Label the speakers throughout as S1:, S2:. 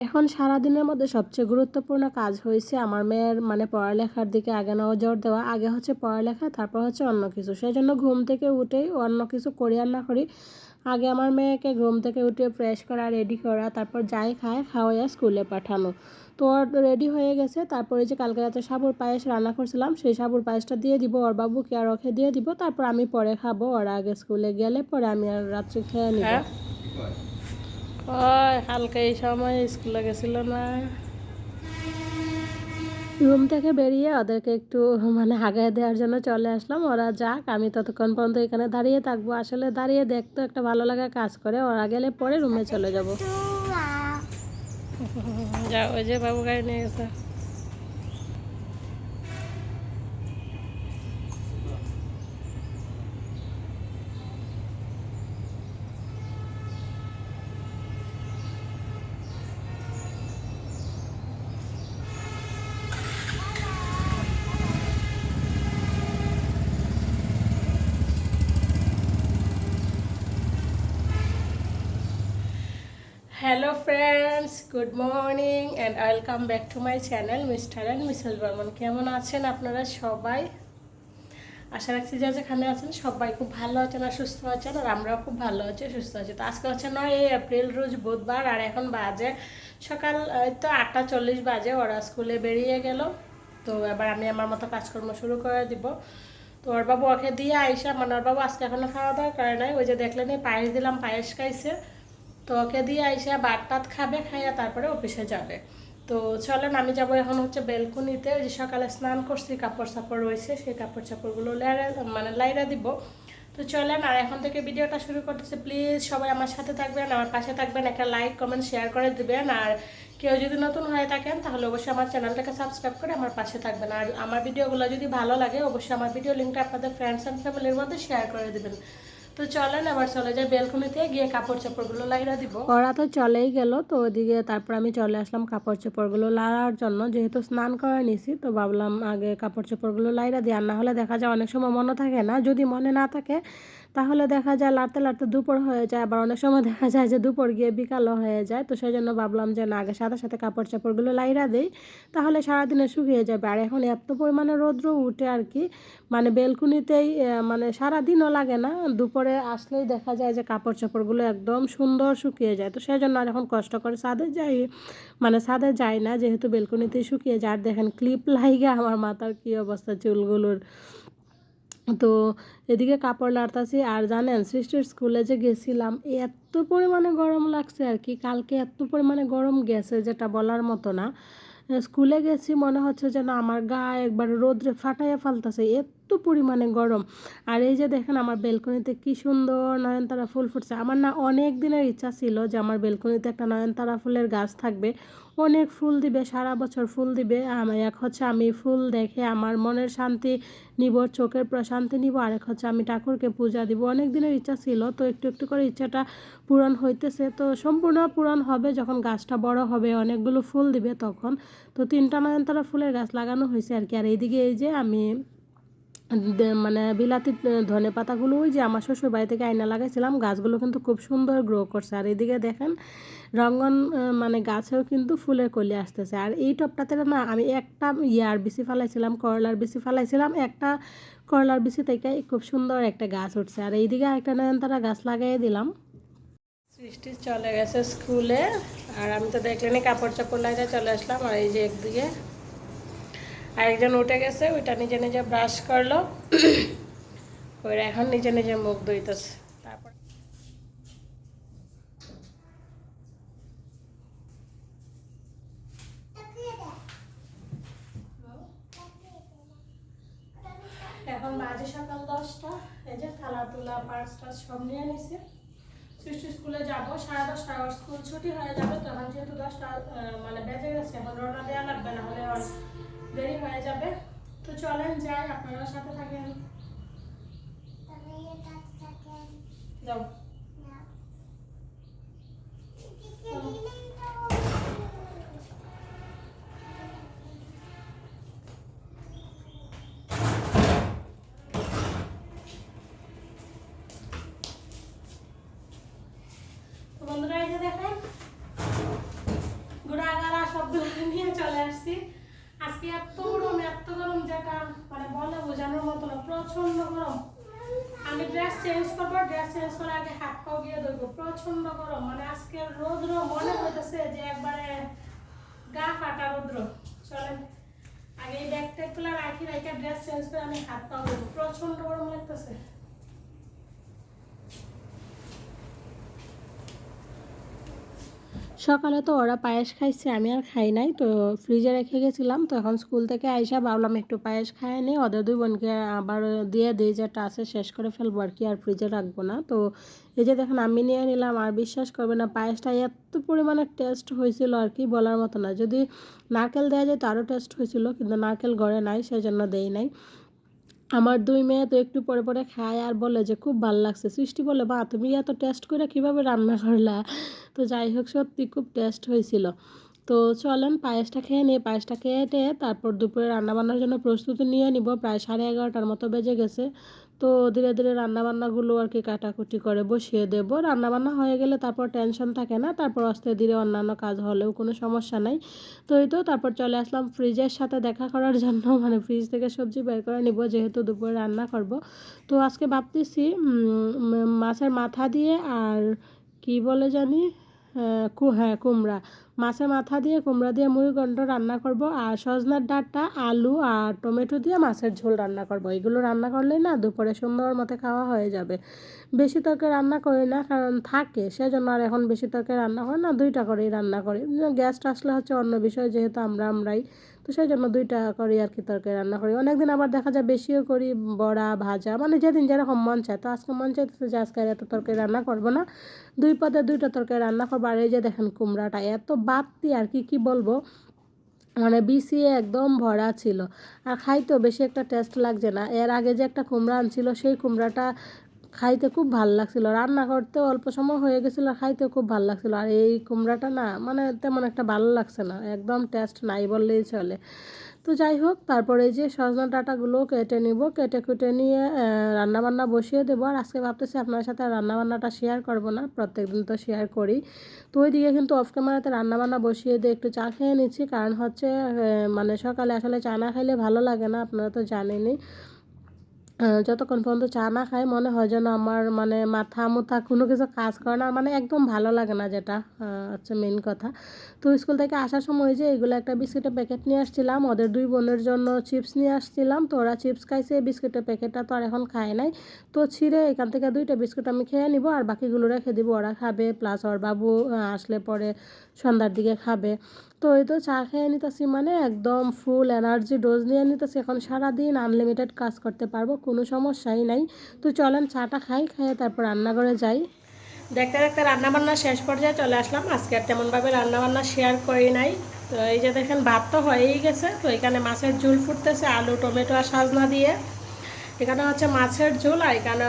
S1: এখন সারাদিনের মধ্যে সবচেয়ে গুরুত্বপূর্ণ কাজ হয়েছে আমার মেয়ের মানে পড়ালেখার দিকে আগে নজর দেওয়া। আগে হচ্ছে পড়ালেখা, তারপর হচ্ছে অন্য কিছু। সেই জন্য ঘুম থেকে উঠেই অন্য কিছু করি আর না করি। আগে আমার মেয়েকে ঘুম থেকে উঠে ফ্রেশ করা রেডি করা, তারপর যাই খায় খাওয়াইয়া স্কুলে পাঠানো। তো ওর রেডি হয়ে গেছে, তারপরে যে কালকে রাতে সাবুর পায়েস রান্না করছিলাম, সেই সাবুর পায়েসটা দিয়ে দিব, ওর বাবুকে আর ওকে দিয়ে দিব, তারপর আমি পরে খাব। ওরা আগে স্কুলে গেলে পরে আমি আর রাত্রি খেয়ে নিব।
S2: হ্যাঁ? ওই হালকা এই সময় স্কুলে গেছিল না।
S1: রুম থেকে বেরিয়ে ওদেরকে একটু মানে হাগায় দেওয়ার জন্য চলে আসলাম। ওরা যাক আমি ততক্ষণ পর্যন্ত এখানে দাঁড়িয়ে থাকব। আসলে দাঁড়িয়ে দেখতে একটা ভালো লাগা কাজ করে। ওরা গেলে পরে রুমে চলে যাব।
S2: যা ওই যে বাবু গাড়ি নিয়ে গেছে। Hello friends good morning and welcome back to my channel mister and missus Barman কেমন আছেন আপনারা সবাই? আশা রাখছি যে যেখানে আছেন সবাই খুব ভালো আছেন আর সুস্থ আছেন, আর আমরাও খুব ভালো আছি, সুস্থ আছি। তো আজকে হচ্ছে নয় এই এপ্রিল রোজ বুধবার, আর এখন বাজে সকাল তো আটটা চল্লিশ বাজে, ওরা স্কুলে বেরিয়ে গেল। তো এবার আমি আমার মতো কাজকর্ম শুরু করে দিব। তো ওর বাবু ওকে দিয়ে আইসা মানে ওর বাবু আজকে এখনও খাওয়া দাওয়া করে নাই, ওই যে দেখলেন এই পায়েস দিলাম, পায়েস খাইছে। তো ওকে দিয়ে আইসা ভাত টাত খাবে, খাইয়া তারপরে অফিসে যাবে। তো চলেন, আমি যাব এখন হচ্ছে বেলকুনিতে। ওই যে সকালে স্নান করছি, কাপড় চাপড় রয়েছে, সেই কাপড় চাপড়গুলো লাইরা মানে লাইরা দিব। তো চলেন, আর এখন থেকে ভিডিওটা শুরু করতেছে। প্লিজ সবাই আমার সাথে থাকবেন, আমার পাশে থাকবেন, একটা লাইক, কমেন্ট, শেয়ার করে দেবেন। আর কেউ যদি নতুন হয়ে থাকেন, তাহলে অবশ্যই আমার চ্যানেলটাকে সাবস্ক্রাইব করে আমার পাশে থাকবেন। আর আমার ভিডিওগুলো যদি ভালো লাগে, অবশ্যই আমার ভিডিও লিঙ্কটা আপনাদের ফ্রেন্ডস অ্যান্ড ফ্যামিলির মধ্যে শেয়ার করে দিবেন। তো চলেন আবার চলে যাই বেলকনিতে, গিয়ে কাপড় চাপড়গুলো লাইরা দিব।
S1: ওরা তো চলেই গেল, তো ওদিকে তারপর আমি চলে আসলাম কাপড় চোপড়গুলো লাড়ার জন্য। যেহেতু স্নান করে নিছি, তো ভাবলাম আগে কাপড় চোপড়গুলো লাইরা দিই। আর না হলে দেখা যায় অনেক সময় মনে থাকে না, যদি মনে না থাকে তাহলে দেখা যায় লাড়তে লাড়তে দুপুর হয়ে যায়, আবার অনেক সময় দেখা যায় যে দুপুর গিয়ে বিকালও হয়ে যায়। তো সেই জন্য ভাবলাম যে না, আগে সাথে সাথে কাপড় চাপড়গুলো লাইরা দিই, তাহলে সারাদিনে শুকিয়ে যাবে। আর এখন এত পরিমাণে রৌদ্র উঠে আর কি মানে বেলকুনিতেই মানে সারাদিনও লাগে না। দুপুরে আসলেই দেখা যায় যে কাপড় চাপড়গুলো একদম সুন্দর শুকিয়ে যায়। তো সেই জন্য আর এখন কষ্ট করে ছাদে যাই মানে ছাদে যাই না, যেহেতু বেলকুনিতেই শুকিয়ে যায়। আর দেখেন ক্লিপ লাইগে আমার মাথার কী অবস্থা চুলগুলোর। তো এদিকে কাপড় লাড়তাছি আর জানেন সৃষ্টির স্কুলে যে গেছিলাম, এত পরিমাণে গরম লাগছে আর কি। কালকে এত পরিমাণে গরম গেছে যেটা বলার মতো না। স্কুলে গেছি, মনে হচ্ছে যেন আমার গা একবার রোদ্রে ফাটাইয়া ফালতাছে, এত পরিমাণে গরম। আর এই যে দেখেন, আমার বেলকনিতে কি সুন্দর নয়নতারা ফুল ফুটছে। আমার না অনেক দিনের ইচ্ছা ছিল যে আমার বেলকনিতে একটা নয়নতারা ফুলের গাছ থাকবে। অনেক ফুল দিবে, সারা বছর ফুল দিবে। এক হচ্ছে আমি ফুল দেখে আমার মনের শান্তি নিব, চোখের প্রশান্তি নিব। আরেক হচ্ছে আমি ঠাকুরকে পূজা দিব। অনেক দিনের ইচ্ছা ছিল, তো একটু একটু করে ইচ্ছাটা পূরণ হইতেছে। তো সম্পূর্ণ পূরণ হবে যখন গাছটা বড় হবে, অনেকগুলো ফুল দিবে তখন। তো তিনটা নয়নতারা ফুলের গাছ লাগানো হয়েছে আর কি। আর এইদিকে এই যে আমি মানে বিলাতি ধনে পাতাগুলো ওই যে আমার শ্বশুর বাড়ি থেকে আয়না লাগাইছিলাম, গাছগুলো কিন্তু খুব সুন্দর গ্রো করছে। আর এদিকে দেখেন, রঙ্গন মানে গাছেও কিন্তু ফুলের কলি আসতেছে। আর এই টপটাতে না, আমি একটা ইয়ার বিচি ফালাইছিলাম, করলার বিচি ফালাইছিলাম, একটা করলার বিচি থেকে খুব সুন্দর একটা গাছ উঠছে। আর এইদিকে একটা নয়নতারা গাছ লাগাই দিলাম।
S2: সৃষ্টি চলে গেছে স্কুলে, আর আমি তো দেখলেনি কাপড় চাপড় লাইতে চলে আসলাম, আর এই যে একদিকে আরেকজন উঠে গেছে, ওইটা নিজে নিজে ব্রাশ করল। করে এখন নিজে নিজে মুখ ধুইতেছে। এখন বাজে সকাল দশটা, এই যে থালা তুলা পার্স সব নিয়ে নিছে। স্কুলে যাব, সাড়ে দশটা স্কুল ছুটি হয়ে যাবে, তখন যেহেতু দশটা মানে বেজে গেছে, এখন রওনা দেওয়া লাগবে না হলে দেরি হয়ে যাবে। তো চলেন যাই আপনারা সাথে থাকেন। যাও তো বন্ধুরা এই যে দেখেন গুড সবগুলো নিয়ে চলে আসছি আজকে এত গরম এত গরম যেটা মানে বলে বোঝানোর মতো না প্রচণ্ড গরম। আমি ড্রেস চেঞ্জ করব ড্রেস চেঞ্জ করার আগে হাত পাও গিয়ে ধরবো প্রচণ্ড গরম। মানে আজকে রৌদ্র মনে হইতেছে যে একবারে গা ফাটা রৌদ্র। চলেন, আগে এই ব্যাগ ট্যাগগুলো রাখি রাখি ড্রেস চেঞ্জ করে আমি হাত পাও ধরবো প্রচণ্ড গরম লাগতেছে।
S1: সকালে তো ওরা পায়েস খাইছে, আমি আর খাই নাই। তো ফ্রিজে রেখে গেছিলাম, তো এখন স্কুল থেকে আইসা ভাবলাম একটু পায়েস খাই নি ওদের দুই বোনকে আবার দিয়ে দিই যেটা আছে, শেষ করে ফেলব আর কি, আর ফ্রিজে রাখব না। তো এই যে দেখেন, আমি নিয়ে নিলাম, আর বিশ্বাস করবে না, পায়েসটা এত পরিমাণে টেস্ট হয়েছিল আর কি, বলার মতো না। যদি নারকেল দেওয়া যায় তো আরও টেস্ট হয়েছিল, কিন্তু নারকেল ঘরে নাই সেই জন্য দেই নাই। আমার দুই মেয়ে তো একটু পরে পরে খায় আর বলে যে খুব ভালো লাগছে। সৃষ্টি বলে বা তুমি এত টেস্ট করে কীভাবে রান্না করলা? তো যাই হোক, সত্যি খুব টেস্ট হয়েছিল। তো চলেন পায়েসটা খেয়ে নিয়ে পায়েসটা খেয়ে তারপর দুপুরে রান্নাবান্নার জন্য প্রস্তুতি নিয়ে নিব। প্রায় সাড়ে এগারোটার মতো বেজে গেছে। তো ধীরে ধীরে রান্নাবান্নাগুলো আর কি কাটাকুটি করে বসিয়ে দেবো। রান্নাবান্না হয়ে গেলে তারপর টেনশন থাকে না, তারপর আস্তে ধীরে অন্যান্য কাজ হলেও কোনো সমস্যা নাই। তো এই তো তারপর চলে আসলাম ফ্রিজের সাথে দেখা করার জন্য মানে ফ্রিজ থেকে সবজি বের করে নিব যেহেতু দুপুরে রান্না করব। তো আজকে ভাবতেছি মাছের মাথা দিয়ে আর কি বলে জানি হ্যাঁ কুমড়া। মাছের মাথা দিয়ে, কুমড়া দিয়ে মুড়িঘণ্ট রান্না করব আর সজনার ডাঁটা, আলু আর টমেটো দিয়ে মাছের ঝোল রান্না করব। এগুলো রান্না করলেই না দুপুরে সুন্দর মতো খাওয়া হয়ে যাবে। বেশি তরকে রান্না করি না, কারণ থাকে, সেজন্য আর এখন বেশি তরকে রান্না করি না, দুইটা করেই রান্না করি। গ্যাসটা আসলে হচ্ছে অন্য বিষয়, যেহেতু আমরা আমরাই তো সেই জন্য দুইটা করি আর কি তরকারি রান্না করি। অনেকদিন আবার দেখা যায় বেশিও করি, বড়া, ভাজা মানে যেদিন যেরকম মন চায়। তো আজকে মন চাইতেছে যে আজকে এত তরকারি রান্না করব না। দুই পদে দুইটা তরকারি রান্না করব। আর এই যে দেখেন কুমড়াটা, এত বাড়তি আর কি কি বলব? মানে বিসিয়ে একদম ভরা ছিল। আর খাইতেও বেশি একটা টেস্ট লাগছে না। এর আগে যে একটা কুমড়া আনছিল, সেই কুমড়াটা খাইতে খুব ভালো লাগছিল। রান্না করতে অল্প সময় হয়ে গেছিল, খাইতে খুব ভালো লাগছিল। আর এই কুমড়াটা না মানে তেমন একটা ভালো লাগছে না, একদম টেস্ট নাই বললেই চলে। তো যাই হোক, তারপরে যে সজনা ডাটাগুলো কেটে নিব, কেটে কুটে নিয়ে রান্নাবান্না বসিয়ে দেবো। আর আজকে ভাবতেছি আপনার সাথে আর রান্নাবান্নাটা শেয়ার করব না, প্রত্যেকদিন তো শেয়ার করি। তো ওইদিকে কিন্তু অফ ক্যামেরাতে রান্নাবান্না বসিয়ে দিয়ে একটু চা খেয়ে নিচ্ছি। কারণ হচ্ছে মানে সকালে আসলে চা না খাইলে ভালো লাগে না, আপনারা তো জানেনই। যতক্ষণ পর্যন্ত চা না খাই, মনে হয় যেন আমার মানে মাথা মুথা কোনো কিছু কাজ করে না মানে একদম ভালো লাগে না যেটা হচ্ছে মেন কথা। তো স্কুল থেকে আসার সময় যে এগুলো একটা বিস্কুটের প্যাকেট নিয়ে আসছিলাম, ওদের দুই বোনের জন্য চিপস নিয়ে আসছিলাম। তো ওরা চিপস খাইছে বিস্কুটের প্যাকেটটা তো আর এখন খায় নাই। তো ছিঁড়ে এখান থেকে দুইটা বিস্কুট আমি খেয়ে নিব, আর বাকিগুলো রেখে দিব, ওরা খাবে প্লাস ওর বাবু আসলে পরে সন্ধ্যার দিকে খাবে। তো এই তো চা খেয়ে নিতেছি মানে একদম ফুল এনার্জি ডোজ নিয়ে নিতেছি। এখন সারাদিন আনলিমিটেড কাজ করতে পারব কোনো সমস্যাই নাই। তো চলেন চাটা খাই খেয়ে তারপর রান্নাঘরে যাই।
S2: দেখতে দেখতে রান্নাবান্না শেষ পর্যায়ে চলে আসলাম। আজকে আর তেমনভাবে রান্নাবান্না শেয়ার করি নাই। তো এই যে দেখেন, ভাত তো হয়েই গেছে। তো এখানে মাছের ঝোল ফুটতেছে, আলু, টমেটো আর সাজনা দিয়ে। এখানে হচ্ছে মাছের ঝোল আর এখানে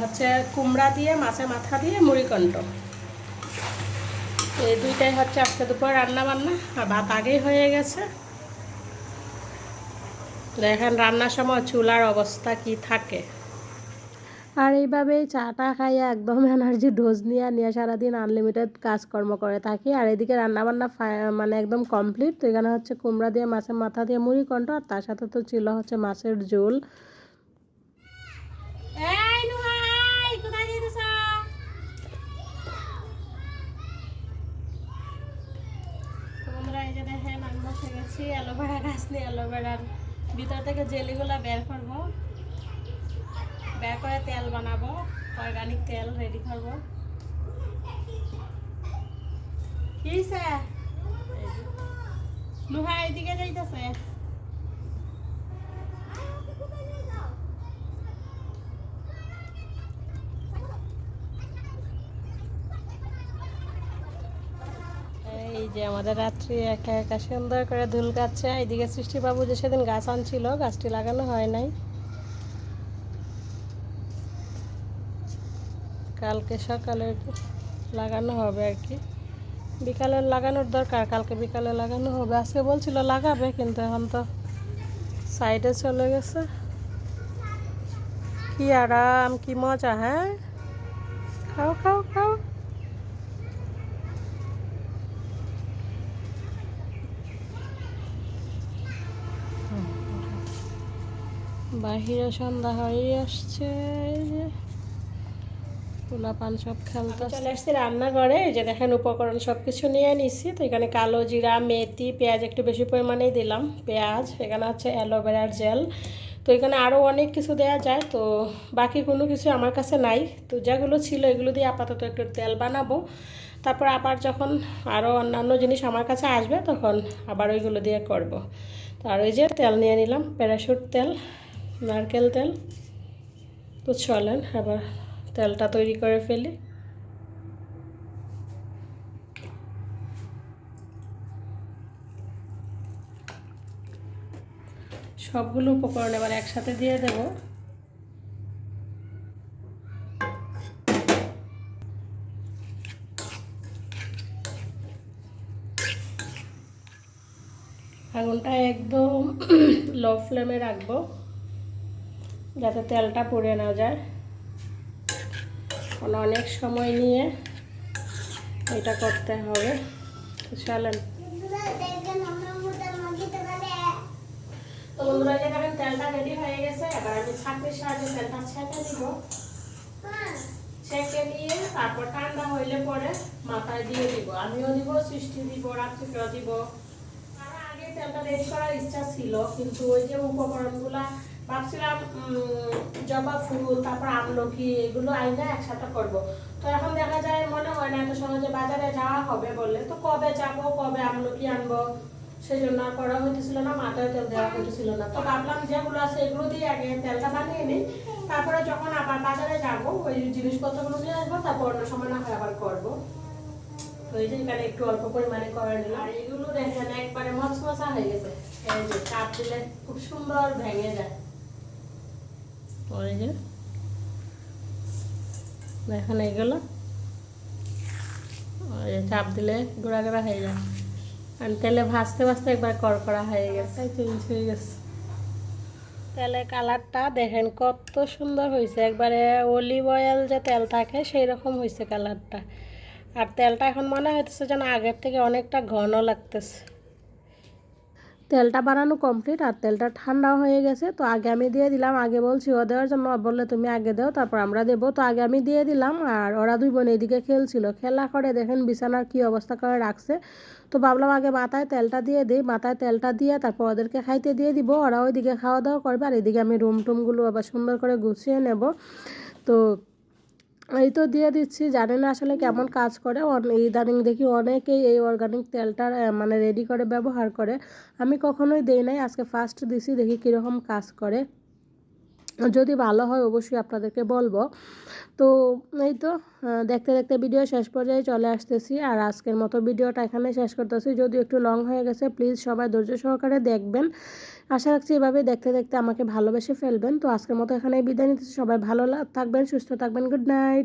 S2: হচ্ছে কুমড়া দিয়ে মাছের মাথা দিয়ে মুড়িকণ্ঠ এই দুইটাই হচ্ছে আজকে দুপুর রান্না বান্না আর ভাত আগেই হয়ে গেছে। দেখেন রান্নার সময় চুলার অবস্থা কি থাকে?
S1: আর এইভাবেই চাটা খাইয়ে একদম এনার্জি ডোজ নিয়ে নিয়ে সারাদিন আনলিমিটেড কাজকর্ম করে থাকি। আর এদিকে রান্নাবান্না মানে একদম কমপ্লিট তো এখানে হচ্ছে কুমড়া দিয়ে মাছের মাথা দিয়ে মুড়ি কণ্ঠ আর তার সাথে তো ছিল হচ্ছে মাছের ঝোল।
S2: তোমরা এই যে দেখেন গেছি অ্যালোভেরা গাছ নিয়ে অ্যালোভেরার ভিতর থেকে জেলিগুলা বের করব। বের করে তেল বানাবো, অর্গানিক তেল রেডি করব। কি স্যার লুহা এদিকে যাইতেছে। এই রাত্রি একা একা সুন্দর করে ধুল কাচ্ছে। এইদিকে সৃষ্টিবাবু যে সেদিন গাছ আনছিল, গাছটি লাগানো হয় নাই। কালকে সকালে লাগানো হবে আর কি। বিকালে লাগানোর দরকার, কালকে বিকালে লাগানো হবে। আজকে বলছিল লাগাবে, কিন্তু এখন তো সাইডে চলে গেছে। কি আরাম, কি মজা হ্যাঁ? খাও খাও খাও।
S3: বাহিরে সন্ধ্যা হয়ে আসছে পোলা পান সব খেলতে
S1: চলে আসছি রান্নাঘরে এই যে দেখেন উপকরণ সব কিছু নিয়ে নিছি। তো এখানে কালো জিরা মেথি পেঁয়াজ একটু বেশি পরিমাণেই দিলাম পেঁয়াজ এখানে হচ্ছে অ্যালোভেরার জেল। তো এখানে আরও অনেক কিছু দেওয়া যায় তো বাকি কোনো কিছু আমার কাছে নাই। তো যেগুলো ছিল এগুলো দিয়ে আপাতত একটু তেল বানাবো। তারপর আবার যখন আরও অন্যান্য জিনিস আমার কাছে আসবে তখন আবার ওইগুলো দিয়ে করব। তো আর ওই যে তেল নিয়ে নিলাম প্যারাশুট তেল। নারকেল তেল, তো চলেন আবার তেলটা তৈরি করে ফেলি। সবগুলো উপকরণ এবার একসাথে দিয়ে দেব। আগুনটা একদম লো ফ্লেমে রাখব। যাতে তেলটা পড়ে না যায়। অনেক সময় নিয়ে এটা করতে হবে। চলেন। বন্ধুরা তেলটা রেডি হয়ে গেছে। এবার সাহায্যে তেলটা ছেঁকে ছেঁকে তারপর পরে মাথায় দিব। আমিও দিব, সৃষ্টি দিব দিব। আগে তেলটা রেডি করার ইচ্ছা ছিল, কিন্তু ওই যে উপকরণগুলা ভাবছিলাম জবা ফুল, তারপর আমলকি, এগুলো আইনা একসাথে করব। তো এখন দেখা যায় মনে হয় না এত সহজে বাজারে যাওয়া হবে বললে। তো কবে যাব, কবে আমলকি আনব সেই জন্য আর করা হইতেছিল না, মাথায় তেল দেওয়া হইতেছিল না। তো ভাবলাম যেগুলো আছে এগুলো দিয়ে আগে তেলটা বানিয়ে নিই। তারপরে যখন আবার বাজারে যাব, ওই জিনিসপত্রগুলো নিয়ে আসব, তারপর অন্য সময় না হয় আবার করব। তো এই যে এখানে একটু অল্প পরিমাণে করে নিলাম। আর এগুলো দেখেন, একবারে মচমচা হয়ে গেছে। এই যে দিলে খুব সুন্দর ভেঙে যায়। ওই যে। দেখেন এইগুলো চাপ দিলে গুঁড়া গুঁড়া হয়ে যায়। আর তেলে ভাজতে ভাজতে একবার কড়কড়া হয়ে গেছে। চেঞ্জ হয়ে গেছে। তেলের কালারটা দেখেন কত সুন্দর হয়েছে। একবারে অলিভ অয়েল যে তেল থাকে সেই রকম হয়েছে কালারটা। আর তেলটা এখন মনে হইতেছে যেন আগের থেকে অনেকটা ঘন লাগতেছে।
S3: তেলটা বানানো কমপ্লিট আর তেলটা ঠান্ডা হয়ে গেছে। তো আগে আমি দিয়ে দিলাম, আগে বলছি ও দেওয়ার জন্য বললে তুমি আগে দাও, তারপর আমরা দেবো। তো আগে আমি দিয়ে দিলাম আর ওরা দুই বোন এইদিকে খেলছিল। খেলা করে দেখেন বিছানার কি অবস্থা করে রাখছে। তো ভাবলাম আগে মাথায় তেলটা দিয়ে দিই, মাথায় তেলটা দিয়ে তারপর ওদেরকে খাইতে দিয়ে দিব। ওরা ওইদিকে খাওয়া দাওয়া করবে আর এদিকে আমি রুম টুমগুলো আবার সুন্দর করে গুছিয়ে নেব। তো এই তো দিয়ে দিচ্ছি। জানি না আসলে কেমন কাজ করে। ইদানিং দেখি অনেকেই এই অর্গানিক তেলটা মানে রেডি করে, ব্যবহার করে। আমি কখনোই দিই নাই। আজকে ফার্স্ট দিছি, দেখি কীরকম কাজ করে। যদি ভালো হয় অবশ্যই আপনাদেরকে বলব। তো এই তো দেখতে দেখতে ভিডিও শেষ পর্যায়ে চলে আসতেছি আর আজকের মতো ভিডিওটা এখানে শেষ করতেছি। যদি একটু লং হয়ে গেছে প্লিজ সবাই ধৈর্য সহকারে দেখবেন। আশা রাখছি এভাবে দেখতে দেখতে আমাকে ভালোবেসে ফেলবেন। তো আজকের মতো এখানে বিদায় নিতেছি। সবাই ভালো থাকবেন, সুস্থ থাকবেন গুড নাইট